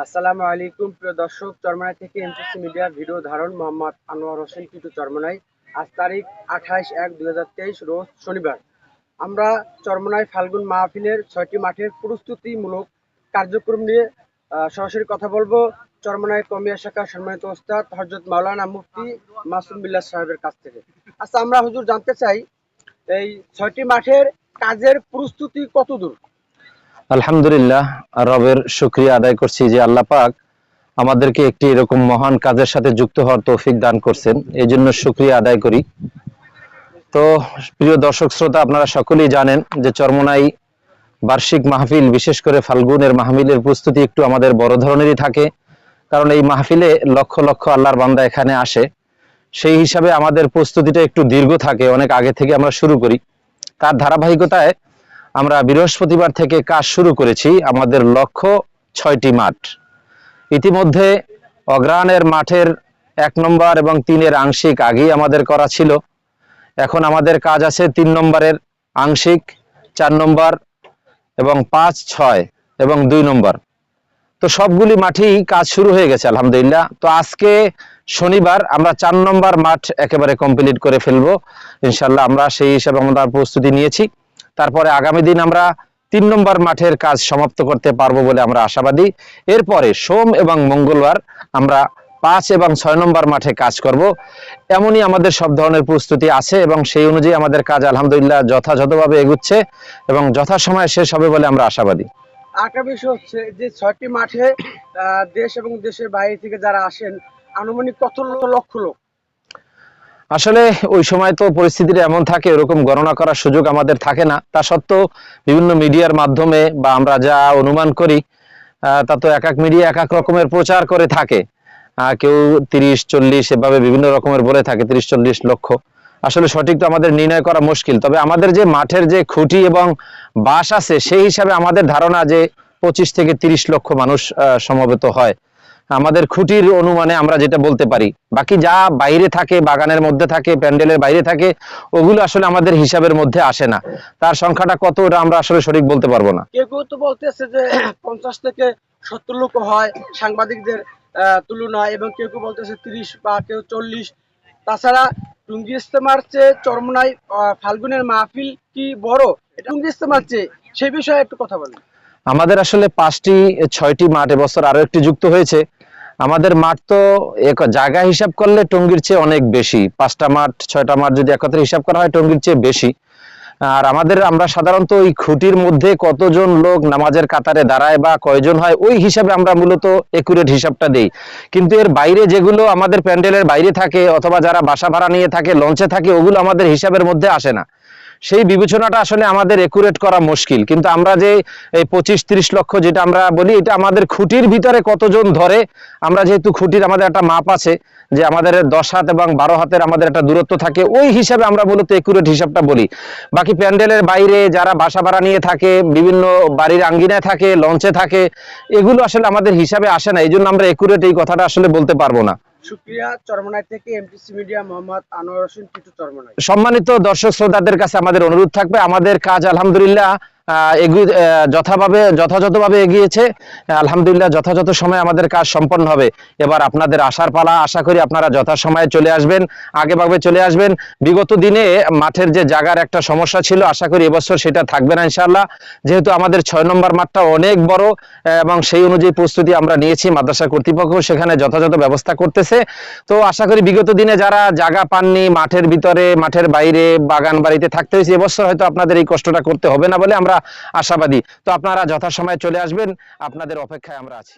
আসসালামু আলাইকুম, প্রিয় দর্শক। চরমনাই থেকে এমসিসি মিডিয়া ভিডিও ধারণ, মোহাম্মদ আনোয়ার হোসেন টিটু চরমনাই। আজ তারিখ আঠাইশ এক দুই হাজার তেইশ, রোজ শনিবার। আমরা চরমনাই ফাল্গুন মাহফিলের ছয়টি মাঠের প্রস্তুতিমূলক কার্যক্রম নিয়ে সরাসরি কথা বলব। চরমনাই কমিয়া শাখার সম্মানিত ওস্তাদ হজরত মাওলানা মুফতি মাসুম বিল্লাহ সাহেবের কাছ থেকে। আচ্ছা আমরা হুজুর জানতে চাই, এই ছয়টি মাঠের কাজের প্রস্তুতি কত দূর আলহামদুলিল্লাহ, রবের শুক্রিয়া আদায় করছি যে আল্লাহ পাক আমাদেরকে একটি এরকম মহান কাজের সাথে যুক্ত হওয়ার তৌফিক দান করছেন। এই জন্য শুক্রিয়া আদায় করি। তো, প্রিয় দর্শক শ্রোতা, আপনারা সকলেই জানেন যে চরমনাই বার্ষিক মাহফিল, বিশেষ করে ফাল্গুনের মাহফিলের প্রস্তুতি একটু আমাদের বড় ধরনেরই থাকে। কারণ এই মাহফিলে লক্ষ লক্ষ আল্লাহর বান্দা এখানে আসে। সেই হিসাবে আমাদের প্রস্তুতিটা একটু দীর্ঘ থাকে, অনেক আগে থেকে আমরা শুরু করি। তার ধারাবাহিকতায় আমরা বৃহস্পতিবার থেকে কাজ শুরু করেছি আমাদের লক্ষ্য ছয়টি মাঠ। ইতিমধ্যে অগ্রানের মাঠের এক নম্বর এবং তিনের আংশিক আগেই আমাদের করা ছিল। এখন আমাদের কাজ আছে তিন নম্বরের আংশিক, চার নম্বর এবং পাঁচ, ছয় এবং দুই নম্বর। তো সবগুলি মাঠেই কাজ শুরু হয়ে গেছে, আলহামদুলিল্লাহ। তো আজকে শনিবার আমরা চার নম্বর মাঠ একেবারে কমপ্লিট করে ফেলব। ইনশাল্লাহ আমরা সেই হিসাবে আমরা প্রস্তুতি নিয়েছি। তারপরে আগামী দিন আমরা তিন নম্বর মাঠের কাজ সমাপ্ত করতে পারব বলে আমরা আশাবাদী। এরপরে সোম এবং মঙ্গলবার আমরা পাঁচ এবং ছয় নম্বর মাঠে কাজ করব। এমনই আমাদের সব ধরনের প্রস্তুতি আছে এবং সেই অনুযায়ী আমাদের কাজ আলহামদুলিল্লাহ যথাযথভাবে এগুচ্ছে এবং যথাসময়ে শেষ হবে বলে আমরা আশাবাদী। আরেকটা বিষয় হচ্ছে যে ছয়টি মাঠে দেশ এবং দেশের বাইরে থেকে যারা আসেন, আনুমানিক কত লক্ষ লোক? আসলে ওই সময় তো পরিস্থিতিটা এমন থাকে, ওরকম গণনা করার সুযোগ আমাদের থাকে না। তা সত্ত্বেও বিভিন্ন মিডিয়ার মাধ্যমে বা আমরা যা অনুমান করি তা তো এক এক মিডিয়া এক এক রকমের প্রচার করে থাকে। কেউ তিরিশ, চল্লিশ, এভাবে বিভিন্ন রকমের বলে থাকে, তিরিশ, চল্লিশ লক্ষ। আসলে সঠিক তো আমাদের নির্ণয় করা মুশকিল। তবে আমাদের যে মাঠের যে খুঁটি এবং বাস আছে, সেই হিসাবে আমাদের ধারণা যে পঁচিশ থেকে তিরিশ লক্ষ মানুষ সমবেত হয়। আমাদের খুঁটির অনুমানে আমরা যেটা বলতে পারি। বাকি যা বাইরে থাকে বাগানের মধ্যে থাকে প্যান্ডেলের বাইরে থাকে ওগুলো আসলে আমাদের হিসাবের মধ্যে আসে না। তার সংখ্যাটা কত ওটা আমরা আসলে সঠিক বলতে পারব না। কেউ কেউ তো বলতেছে যে পঞ্চাশ থেকে সত্তর লোক হয় সাংবাদিকদের তুলনায় এবং কেউ কেউ বলতেছে তিরিশ বা কেউ চল্লিশ। তাছাড়া টুঙ্গি ইস্তেমার চেয়ে চরমনাই আহ, ফাল্গুনের মাহফিল কি বড়? টুঙ্গি ইস্তেমার চেয়ে সেই বিষয়ে একটু কথা বলেন। আমাদের আসলে পাঁচটি ছয়টি মাঠ এবছর আরও একটি যুক্ত হয়েছে। আমাদের মাঠ তো এক- জায়গা হিসাব করলে টঙ্গির চেয়ে অনেক বেশি। পাঁচটা মাঠ, ছয়টা মাঠ যদি একত্রে হিসাব করা হয়, টঙ্গির চেয়ে বেশি। আর আমাদের, আমরা সাধারণত ওই খুঁটির মধ্যে কতজন লোক নামাজের কাতারে দাঁড়ায় বা কয়জন হয়, ওই হিসাবে আমরা মূলত একুরেট হিসাবটা দেই। কিন্তু এর বাইরে যেগুলো আমাদের প্যান্ডেলের বাইরে থাকে, অথবা যারা বাসা ভাড়া নিয়ে থাকে লঞ্চে থাকে, ওগুলো আমাদের হিসাবের মধ্যে আসে না। সেই বিবেচনাটা আসলে আমাদের একুরেট করা মুশকিল। কিন্তু আমরা যে এই পঁচিশ তিরিশ লক্ষ যেটা আমরা বলি, এটা আমাদের খুঁটির ভিতরে কতজন ধরে, আমরা যেহেতু খুঁটির আমাদের একটা মাপ আছে যে আমাদের দশ হাত এবং বারো হাতের আমাদের একটা দূরত্ব থাকে, ওই হিসাবে আমরা মূলত একুরেট হিসাবটা বলি। বাকি প্যান্ডেলের বাইরে যারা বাসা ভাড়া নিয়ে থাকে, বিভিন্ন বাড়ির আঙ্গিনায় থাকে, লঞ্চে থাকে, এগুলো আসলে আমাদের হিসাবে আসে না এই জন্য আমরা একুরেট এই কথাটা আসলে বলতে পারব না। থেকে মিডিয়া মোহাম্মদ সম্মানিত দর্শক শ্রোতাদের কাছে আমাদের অনুরোধ থাকবে। আমাদের কাজ আলহামদুলিল্লাহ যথাভাবে, যথাযথভাবে এগিয়েছে। আলহামদুলিল্লাহ, যথাযথ সময় আমাদের কাজ সম্পন্ন হবে। এবার আপনাদের আসার পালা, আশা করি আপনারা যথাসময়ে চলে আসবেন আগেভাবে চলে আসবেন। বিগত দিনে মাঠের যে জায়গার একটা সমস্যা ছিল, আশা করি এবছর সেটা থাকবে না, ইনশাআল্লাহ। যেহেতু আমাদের ছয় নম্বর মাঠটা অনেক বড়, এবং সেই অনুযায়ী প্রস্তুতি আমরা নিয়েছি, মাদ্রাসা কর্তৃপক্ষ সেখানে যথাযথ ব্যবস্থা করতেছে। তো আশা করি বিগত দিনে যারা জায়গা পাননি, মাঠের ভিতরে, মাঠের বাইরে বাগান বাড়িতে থাকতে হয়েছে, এবছর হয়তো আপনাদের এই কষ্টটা করতে হবে না বলে আমরা আশাবাদী। তো আপনারা যথাসময়ে চলে আসবেন আপনাদের অপেক্ষায় আমরা আছি।